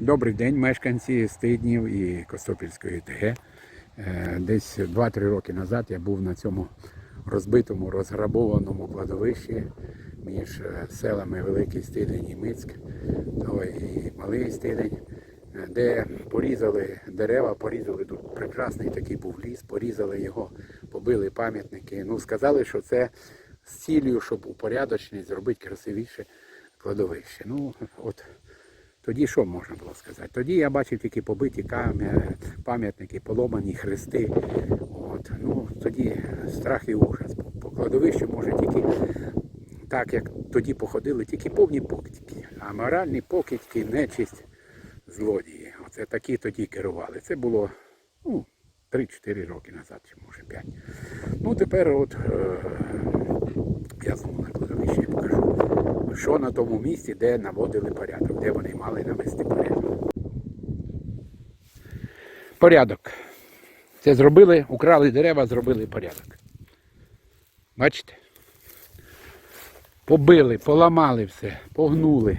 Добрий день, мешканці Стиднів і Костопільської ТГ. Е, Десь 2-3 роки назад я був на цьому розбитому, розграбованому кладовищі між е, селами Великий Стидень і Мицьк, той і Малий Стидень, е, де порізали дерева, порізали тут прекрасний такий був ліс, порізали його, побили пам'ятники. Ну, сказали, що це з цілею, щоб упорядочність зробити красивіше кладовище. Ну, от тоді що можна було сказати? Тоді я бачив тільки побиті кам'я- пам'ятники, поломані хрести. От. Ну, тоді страх і ужас. По- кладовищу може тільки так, як тоді походили, тільки повні покидьки. А моральні покидьки, нечисть, злодії. Оце такі тоді керували. Це було ну, 3-4 роки назад, чи може 5. Ну тепер от е, я знову на кладовищі що на тому місці, де наводили порядок, де вони мали навести порядок. Порядок. Це зробили, украли дерева, зробили порядок. Бачите? Побили, поламали все, погнули.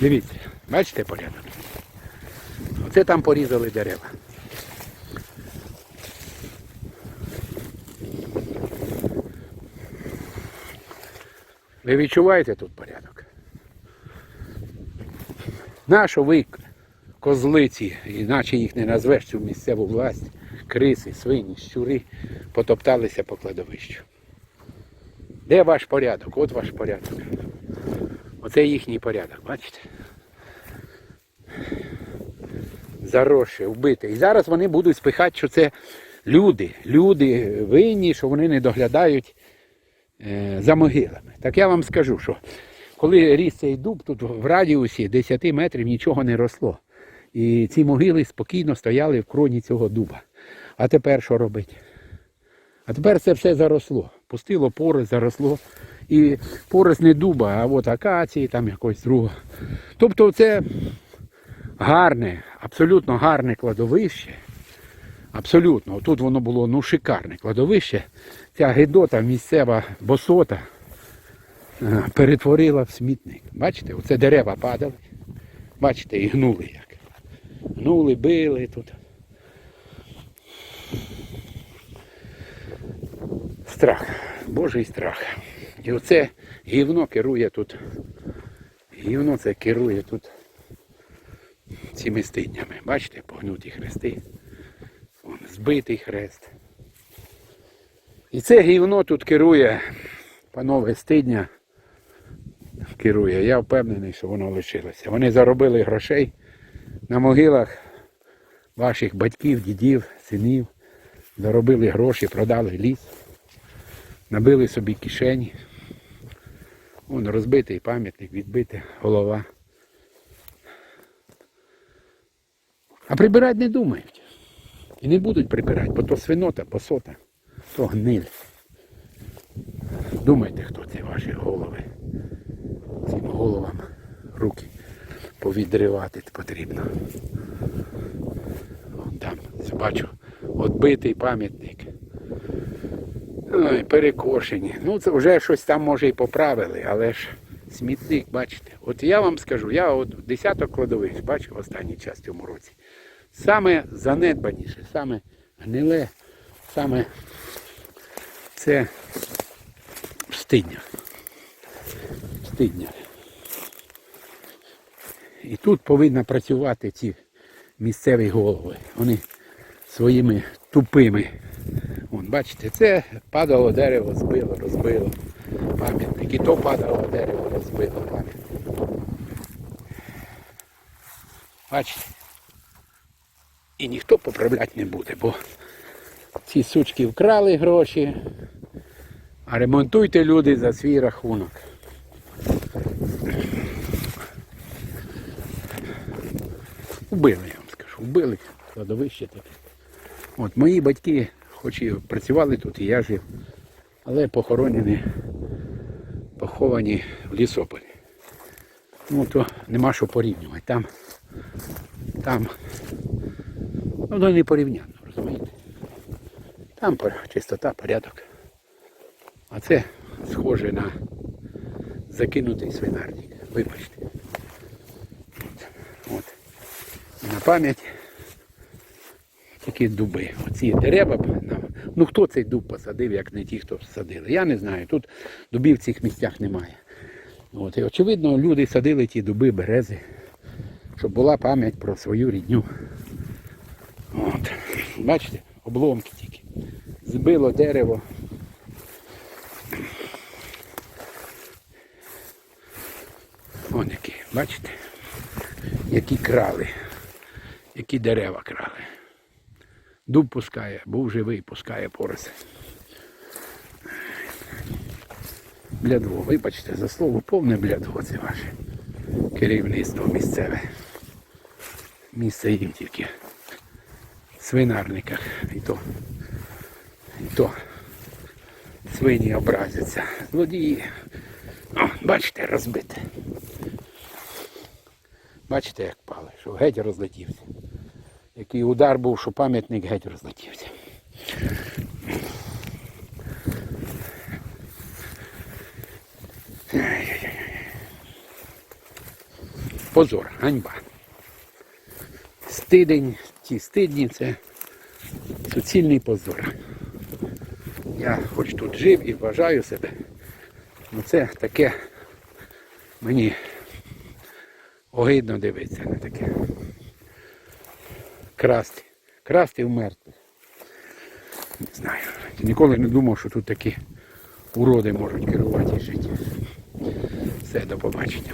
Дивіться, бачите порядок? Оце там порізали дерева. Ви відчуваєте тут порядок? Нащо ви козлиці, іначе їх не назвеш цю місцеву власть, криси, свині, щури, потопталися по кладовищу. Де ваш порядок? От ваш порядок. Оце їхній порядок, бачите? Заросше, вбите. І зараз вони будуть спихати, що це люди. Люди винні, що вони не доглядають за могилами. Так я вам скажу, що коли ріс цей дуб, тут в радіусі 10 метрів нічого не росло. І ці могили спокійно стояли в кроні цього дуба. А тепер що робити? А тепер це все заросло. Пустило порость, заросло. І порость не дуба, а от акації, там якось другого. Тобто це гарне, абсолютно гарне кладовище. Абсолютно. Тут воно було ну, шикарне кладовище. Ця гидота, місцева босота е, перетворила в смітник. Бачите, оце дерева падали. Бачите, і гнули як. Гнули, били тут. Страх, Божий страх. І оце гівно керує тут. Гівно це керує тут цими стиднями. Бачите, погнуті хрести. Збитий хрест. І це гівно тут керує, панове стидня керує. Я впевнений, що воно лишилося. Вони заробили грошей на могилах ваших батьків, дідів, синів. Заробили гроші, продали ліс, набили собі кишені. Вон розбитий пам'ятник, відбита голова. А прибирати не думають. І не будуть прибирати, бо то свинота, босота, то гниль. Думайте, хто це ваші голови. Цим головам руки повідривати потрібно. Вон там, бачу, отбитий пам'ятник. Ой, перекошені. Ну, це вже щось там може і поправили, але ж смітник, бачите. От я вам скажу, я от десяток кладовищ бачив останній час в цьому році. Саме занедбаніше, саме гниле, саме це стидня. Стидня. І тут повинні працювати ці місцеві голови. Вони своїми тупими. Вон, бачите, це падало дерево, збило, розбило пам'ятник. І то падало дерево, розбило пам'ятник. Бачите? І ніхто поправляти не буде, бо ці сучки вкрали гроші, а ремонтуйте люди за свій рахунок. Убили, я вам скажу, вбили кладовище таке. От мої батьки, хоч і працювали тут, і я жив, але похоронені, поховані в лісополі. Ну то нема що порівнювати. Там, там, Ну, воно не порівняно, розумієте? Там чистота, порядок. А це схоже на закинутий свинарник. Вибачте. От. От. На пам'ять такі дуби. Оці дерева. Ну хто цей дуб посадив, як не ті, хто садили. Я не знаю. Тут дубів в цих місцях немає. От. І очевидно, люди садили ті дуби, берези, щоб була пам'ять про свою рідню. Бачите, обломки тільки. Збило дерево. Вон які, бачите? Які крали, які дерева крали. Дуб пускає, був живий, пускає пороси. Блядво, вибачте за слово, повне блядво це ваше керівництво місцеве. Місце їм тільки свинарниках. І то, і то свині образяться. Злодії. О, бачите, розбите. Бачите, як пали, що геть розлетівся. Який удар був, що пам'ятник геть розлетівся. Позор, ганьба. Стидень, ті стидні це суцільний позор. Я хоч тут жив і вважаю себе. Ну це таке мені огидно дивитися на таке. Красти. Красти в мертвих. Не знаю. Ніколи не думав, що тут такі уроди можуть керувати і жити. Все, до побачення.